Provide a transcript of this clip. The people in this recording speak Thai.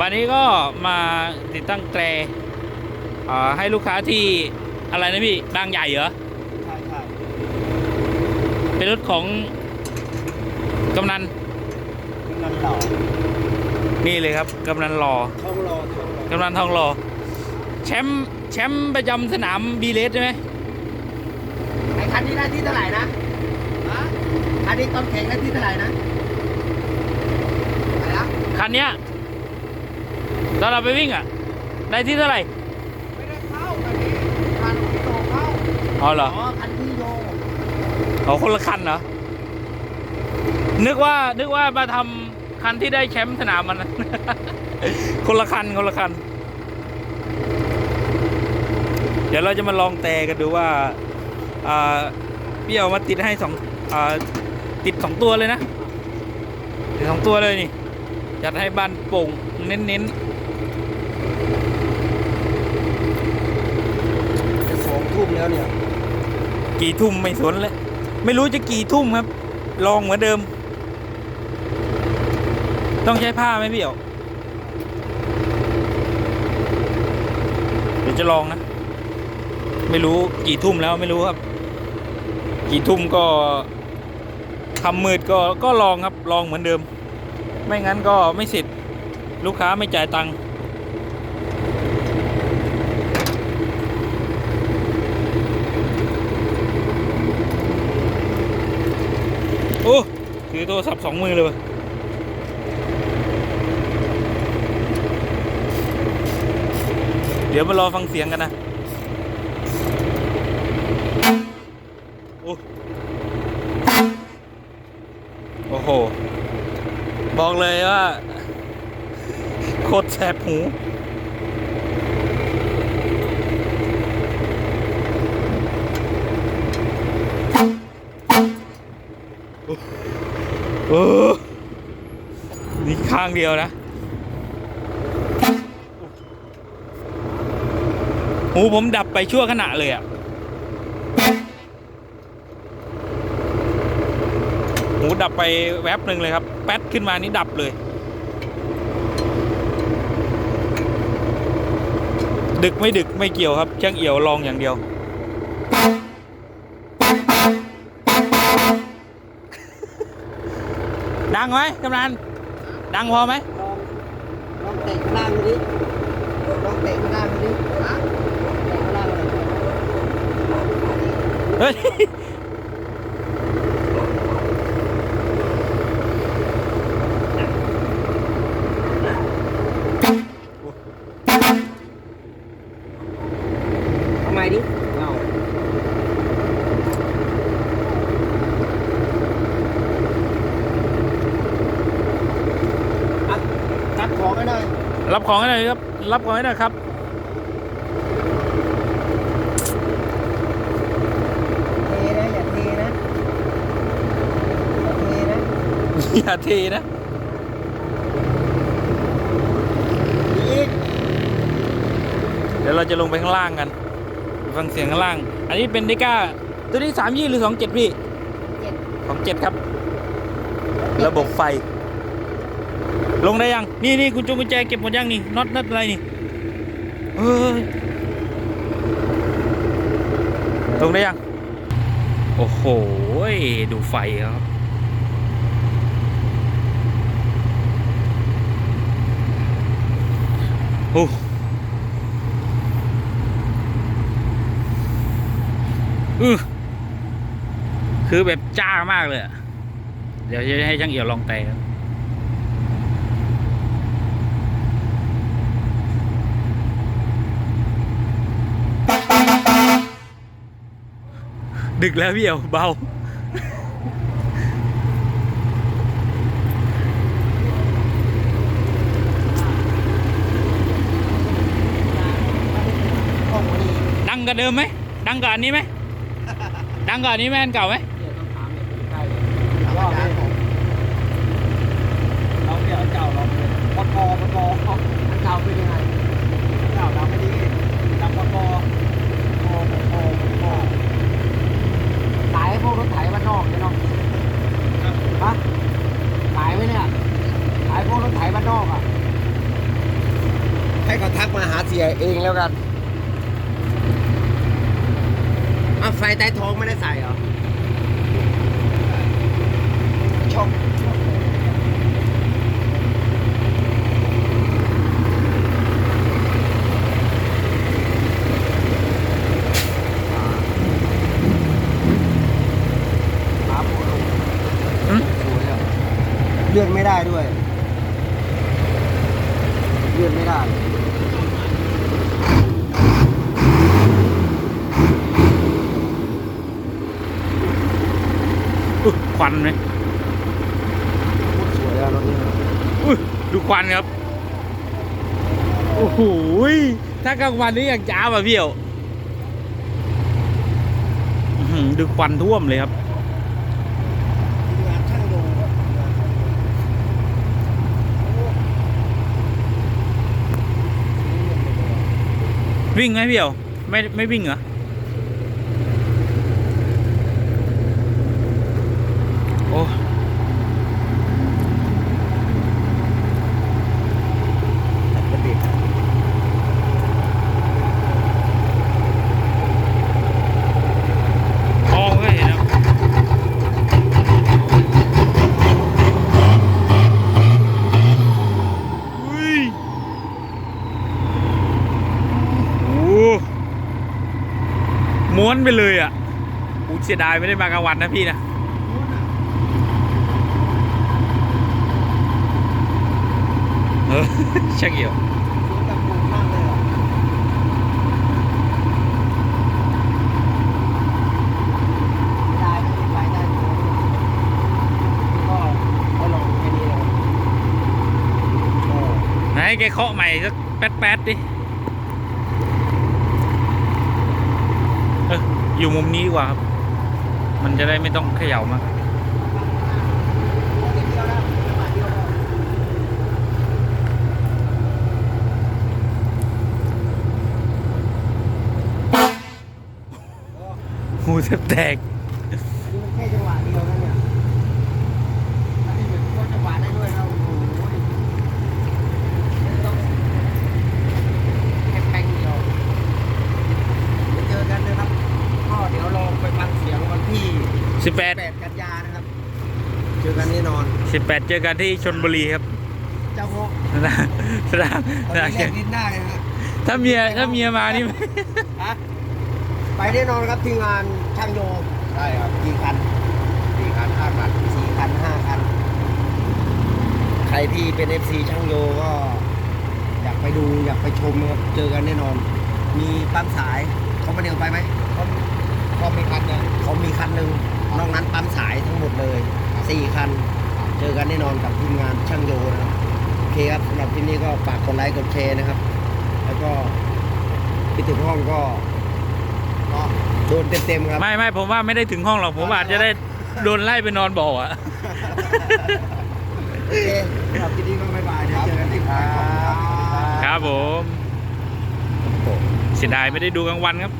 วันนี้ก็มาติดตั้งแตรอ่าให้ลูกค้าที่อะไรนะพี่บางใหญ่เหรอใช่ใช่เป็นรถของกำนันเงินหล่อนี่เลยครับกำนันรอช่องรอช่องรอกำนันทองรอแชมป์แชมป์ประจำสนามบีเลสใช่ไหมไอ้คันนี้ได้ที่เท่าไหร่นะฮะคันนี้ตอนแข่งได้ที่เท่าไหร่นะอะไรนะคันเนี้ย ตอนเราไปวิ่งอะ ได้ที่เท่าไหร่ ไม่ได้เข้าคันนี้คันที่โยเข้าอ๋อเหรอ อ๋อคันที่โยอ๋อคนละคันเหรอ นึกว่า นึกว่ามาทำคันที่ได้แชมป์สนามมันนะ คนละคัน คนละคัน เดี๋ยวเราจะมาลองแต่กันดูว่า อ่าพี่เอามาติดให้สองอ่า ติดสองตัวเลยนะติดสองตัวเลยนี่ จัดให้บ้านโป่งเน้นจะสองทุ่มแล้ว เนี่ยกี่ทุ่มไม่สนเลยไม่รู้จะกี่ทุ่มครับ ลองเหมือนเดิม ต้องใช้ผ้าไหมพี่เอ๋เดี๋ยวจะลองนะ ไม่รู้กี่ทุ่มแล้วไม่รู้ครับ กี่ทุ่มก็ทำมืดก็ก็ลองครับลองเหมือนเดิม ไม่งั้นก็ไม่เสร็จลูกค้าไม่จ่ายตังค์โอ้ ถือโทรศัพท์สองมือเลย เดี๋ยวมารอฟังเสียงกันนะ โอ้โอ้โหบอกเลยว่า โคตรแสบหู โอ้นี่ข้างเดียวนะ หูผมดับไปชั่วขณะเลยอะ หูดับไปแวบหนึ่งเลยครับ แป๊ดขึ้นมานี่ดับเลย ดึกไม่ดึกไม่เกี่ยวครับช่างเอี่ยวลองอย่างเดียว ดังไหมกำนันดังพอไหมลองลองเตะข้างล่างดูดิลองเตะข้างล่างดูดิฮะเตะข้างล่างเลย เฮ้ย ทำไมดิเอาอัดตัดของให้หน่อย รับของให้หน่อยครับ รับของให้หน่อยครับ เทนะอย่าเทนะอย่าเทนะ อย่าเทนะอีกเดี๋ยวเราจะลงไปข้างล่างกันฟังเสียงข้างล่าง อันนี้เป็นดิก้าตัวนี้สามยี่หรือสองเจ็ดพี่เจ็ด สองเจ็ดครับ ระบบไฟ ลงได้ยัง นี่นี่คุณจงกุญแจเก็บหมดยังนี่น็อตน็อตอะไรนี่เฮ้ยลงได้ยัง โอ้โห ดูไฟครับโอ้อือคือแบบจ้ามากเลย เดี๋ยวจะให้ช่างเอี่ยวลองแต่ครับ ดึกแล้วพี่เอี่ยวเบา ดังกว่าเดิมไหม ดังกว่าอันนี้ไหม ดังกว่าอันนี้ไหมอันเก่าไหมเนี่ยต้องถามเนี่ยใกล้เลยถามอาจารย์ผมเราเดี๋ยวเจ้าเราเลยปกปกมันเก่าเป็นยังไงเก่าเราไม่ดีจำปกปปปปปขายพวกรถไถบ้านนอกเนี่ยเนาะฮะขายไหมเนี่ยขายพวกรถ ถไถบ้านนอกอะ ให้เขา ทักมาหาเสียเองแล้วกันเอาไฟใต้ท้องไม่ได้ใส่เหรอชอบครับอืมสวยอะเลื่อนไม่ได้ด้วย เลื่อนไม่ได้ อุ๊ยควันไหมโคตรสวยอะรถนี้อุ๊ยดูควันครับ โอ้โหยถ้ากลางวันนี่ยังจ้าป่ะพี่เอ๋อื้อหือดูควันท่วมเลยครับงานช่างโยงครับงานช่างโยงโอ้วิ่งไหมพี่เอ๋ไม่ไม่วิ่งเหรอโอ้ ตัดกระดิก ทองก็เห็นแล้วอุ้ยโอ้ ม้วนไปเลยอะอูเสียดายไม่ได้มากลางวันนะพี่นะเออช่างเหี่ยวให้แค่นี้เลยก็ไหนแกเคาะใหม่สักแป๊ดๆดิ เอยู่มุมนี้ดีกว่าครับ มันจะได้ไม่ต้องเขย่ามากหูแทบแตก นี่มันแค่จังหวะเดียวนะเนี่ยอันนี้เหมือนว่าจังหวะได้ด้วยนะโอ้โหต้องแค่แป้งเดียวเดี๋ยวเจอกันนะครับ ก็เดี๋ยวลองไปฟังเสียงวัน ที่18 8กันยานะครับ เจอกันแน่นอน18เจอกันที่ชนบุรีครับเจ้าโมกสนามสนามตอนสนามนี้แลกดินได้นะฮะถ้าเมียถ้าเมียมานี่ ฮะไปแน่นอนครับที่งานช่างโยใช่ครับกี่คันสี่คันห้าคันสี่คันห้าคัน ใครที่เป็น FC ช่างโยก็ อยากไปดูอยากไปชมนะครับเจอกันแน่นอน มีปั๊มสายเขามาเดียวไปไหมเขาเขามีคันเนี่ยเขามีคันหนึ่ง นอกนั้นปั๊มสายทั้งหมดเลยสี่คัน เจอกันแน่นอนกับทีมงานช่างโยนะครับโอเคครับสำหรับที่นี้ก็ฝากกดไลค์กดแชร์นะครับ แล้วก็พี่ถึงห้องก็ก็โดนเต็มๆครับ ไม่ไม่ผมว่าไม่ได้ถึงห้องหรอกผมอาจจะได้โดนไล่ไปนอนบ่ออะโอเคสำหรับที่นี้ก็บ๊ายบายเดี๋ยวเจอกันที่ครับครับผมเสียดายไม่ได้ดูกลางวันครับ